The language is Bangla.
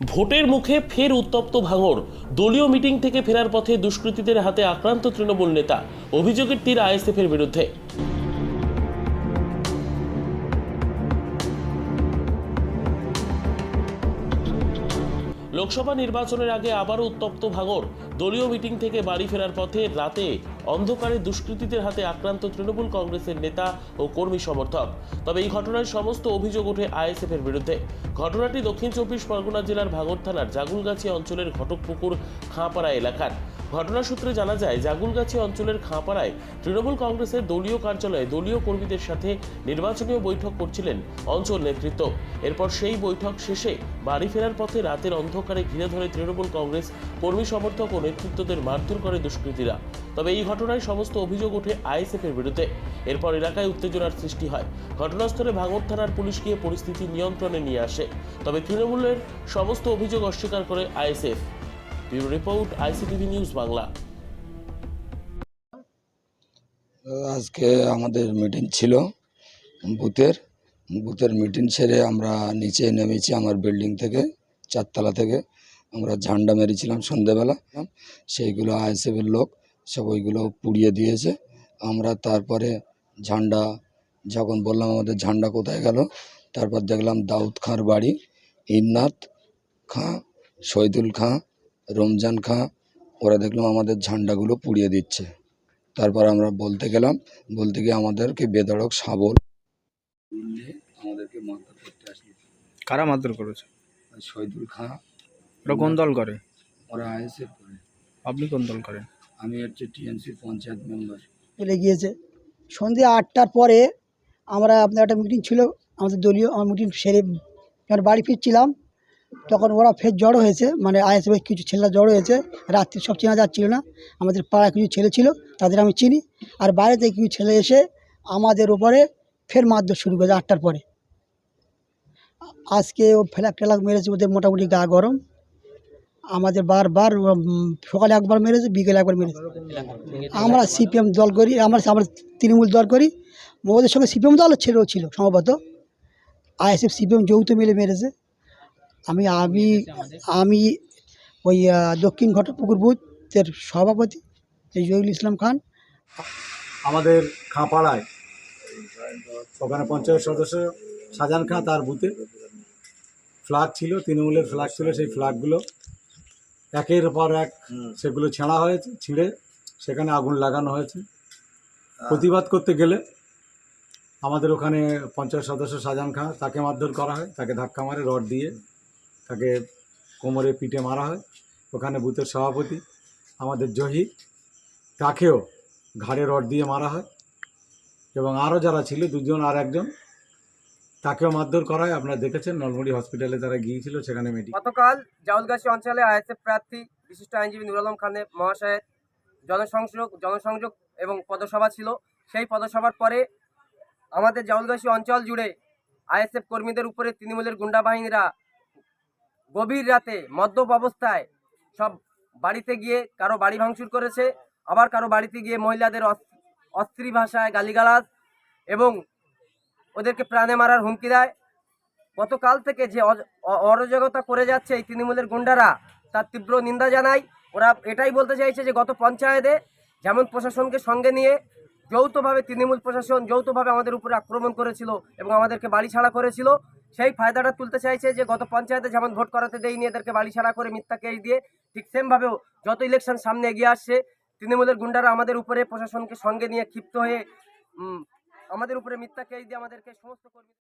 ভোটের মুখে ফের উত্তপ্ত ভাঙর। দলীয় মিটিং থেকে ফেরার পথে দুষ্কৃতীদের হাতে আক্রান্ত তৃণমূল নেতা। অভিযোগের তীর আইএসএফের বিরুদ্ধে। লোকসভা নির্বাচনের আগে আবারও উত্তপ্ত ভাঙর। দলীয় মিটিং থেকে বাড়ি ফেরার পথে রাতে অন্ধকারে দুষ্কৃতীদের হাতে আক্রান্ত তৃণমূল কংগ্রেসের নেতা ও কর্মী সমর্থক। তবে এই ঘটনায় সমস্ত অভিযোগ ওঠে আইএসএফ এর বিরুদ্ধে। ঘটনাটি দক্ষিণ চব্বিশ পরগনা জেলার ভাঙর থানার জাগুলগাছি অঞ্চলের ঘটকপুকুর খাঁপাড়া এলাকার। ঘটনা সূত্রে জানা যায়, জাগুলগাছি অঞ্চলের খাঁপাড়ায় তৃণমূল কংগ্রেসের দলীয় কার্যালয়ে দলীয় কর্মীদের সাথে নির্বাচনীয় বৈঠক করছিলেন অঞ্চল নেতৃত্ব। এরপর সেই বৈঠক শেষে বাড়ি ফেরার পথে রাতের অন্ধকারে ঘিরে ধরে তৃণমূল কংগ্রেস কর্মী সমর্থক ও নেতৃত্বদের মারধর করে দুষ্কৃতীরা। তবে এই ঘটনায় সমস্ত অভিযোগ ওঠে আইএসএফ এর বিরুদ্ধে। এরপর এলাকায় উত্তেজনার সৃষ্টি হয়। ঘটনাস্থলে ভাঙর থানার পুলিশ গিয়ে পরিস্থিতি নিয়ন্ত্রণে নিয়ে আসে। তবে তৃণমূলের সমস্ত অভিযোগ অস্বীকার করে ISF. Bureau report, ICTV news Bangla. আজকে আমাদের মিটিং ছিল বুথের। বুথের মিটিং সেরে আমরা নিচে নেমেছি আমার বিল্ডিং থেকে, চারতলা থেকে। আমরা ঝান্ডা মেরেছিলাম সন্ধেবেলা। সেইগুলো আইএসএফের লোক সব ওইগুলো পুড়িয়ে দিয়েছে। আমরা তারপরে ঝান্ডা যখন বললাম আমাদের ঝান্ডা কোথায় গেল তারপর দেখলাম দাউদ খাঁর বাড়ি ইন্নাথ খাঁ শহীদুল খাঁ রমজান খাঁ ওরা দেখলাম আমাদের ঝান্ডাগুলো পুড়িয়ে দিচ্ছে। তারপর আমরা বলতে গেলাম বলতে গিয়ে আমাদেরকে বেদড়ক শাবল আমাদেরকে মারধর করতে আসলো। কারা মারধর করেছে? শহীদুল খাঁ ওরা কোন দল করে? ওরা আইএসএফ করে। আপনি কোন দল করেন? আমি হচ্ছে টিএমসি পঞ্চায়েত মেম্বার। চলে গিয়েছে। সন্ধ্যে আটটার পরে আমরা আপনার একটা মিটিং ছিল আমাদের দলীয় আমার মিটিং সেরে যখন বাড়ি ফিরছিলাম তখন ওরা ফের জড়ো হয়েছে মানে আইএসএফ কিছু ছেলেরা জড়ো হয়েছে রাত্রি সব চেনা যাচ্ছিল না আমাদের পাড়ায় কিছু ছেলে ছিল তাদের আমি চিনি আর বাইরে থেকে কিছু ছেলে এসে আমাদের ওপরে ফের মারধর শুরু করেছে আটটার পরে। আজকে ও ফেলাক টেলাক মেরেছে ওদের মোটামুটি গা গরম। আমাদের বারবার সকালে একবার মেরেছে, বিকেলে একবার মেরেছে। আমরা সিপিএম দল করি, আমরা আমরা তৃণমূল দল করি, ওদের সঙ্গে সিপিএম দল ছেলেও ছিল সম্ভবত। আইএসএফ, সিপিএম যৌথ মিলে মেরেছে। আমি আমি আমি ওই দক্ষিণ ঘটপুকুর বুথের সভাপতি এই জহিরুল ইসলাম খান। আমাদের খাঁপাড়ায় ওখানে পঞ্চায়েত সদস্য শাহজাহান খাঁ তার বুথে। ফ্ল্যাগ ছিল, তৃণমূলের ফ্ল্যাগ ছিল, সেই ফ্ল্যাগগুলো একের পর এক সেগুলো ছেঁড়া হয়েছে ছিঁড়ে সেখানে আগুন লাগানো হয়েছে। প্রতিবাদ করতে গেলে আমাদের ওখানে পঞ্চায়েত সদস্য শাহজাহান খাঁ তাকে মারধর করা হয় তাকে ধাক্কা মারে রড দিয়ে তাকে কোমরে পিঠে মারা হয়। ওখানে বুথের সভাপতি আমাদের জহি তাকেও ঘাড়ে রড দিয়ে মারা হয়। এবং আরও যারা ছিল দুজন আর একজন তাকেও মারধর করা হয় আপনারা দেখেছেন, নলমুড়ি হসপিটালে তারা গিয়েছিল, সেখানে মেডিকেল গতকাল জাউলগাছি অঞ্চলে আইএসএফ প্রার্থী, বিশিষ্ট আইনজীবী নুর আলম খানের মহাশয়ের জনসংযোগ জনসংযোগ এবং পদসভা ছিল। সেই পদসভার পরে আমাদের জাউলগাছি অঞ্চল জুড়ে আইএসএফ কর্মীদের উপরে তৃণমূলের গুন্ডা বাহিনীরা গভীর রাতে মদ্যপ অবস্থায় সব বাড়িতে গিয়ে কারও বাড়ি ভাঙচুর করেছে। আবার কারও বাড়িতে গিয়ে মহিলাদের অস- অস্ত্রী ভাষায় গালিগালাজ এবং ওদেরকে প্রাণে মারার হুমকি দেয়। গতকাল থেকে যে অরাজকতা করে যাচ্ছে এই তৃণমূলের গুন্ডারা, তার তীব্র নিন্দা জানাই ওরা এটাই বলতে চাইছে যে, গত পঞ্চায়েতে যেমন প্রশাসনকে সঙ্গে নিয়ে যৌথভাবে তৃণমূল প্রশাসন যৌথভাবে আমাদের উপরে আক্রমণ করেছিল এবং আমাদেরকে বাড়ি ছাড়া করেছিল, সেই ফায়দাটা তুলতে চাইছে যে, গত পঞ্চায়েতে যেমন ভোট করাতে দেয়নি এদেরকে বাড়ি ছাড়া করে মিথ্যা কেস দিয়ে, ঠিক সেমভাবেও যত ইলেকশন সামনে এগিয়ে আসছে, তৃণমূলের গুন্ডারা আমাদের উপরে প্রশাসনকে সঙ্গে নিয়ে ক্ষিপ্ত হয়ে আমাদের উপরে মিথ্যা কেস দিয়ে আমাদেরকে সমস্ত কর্মী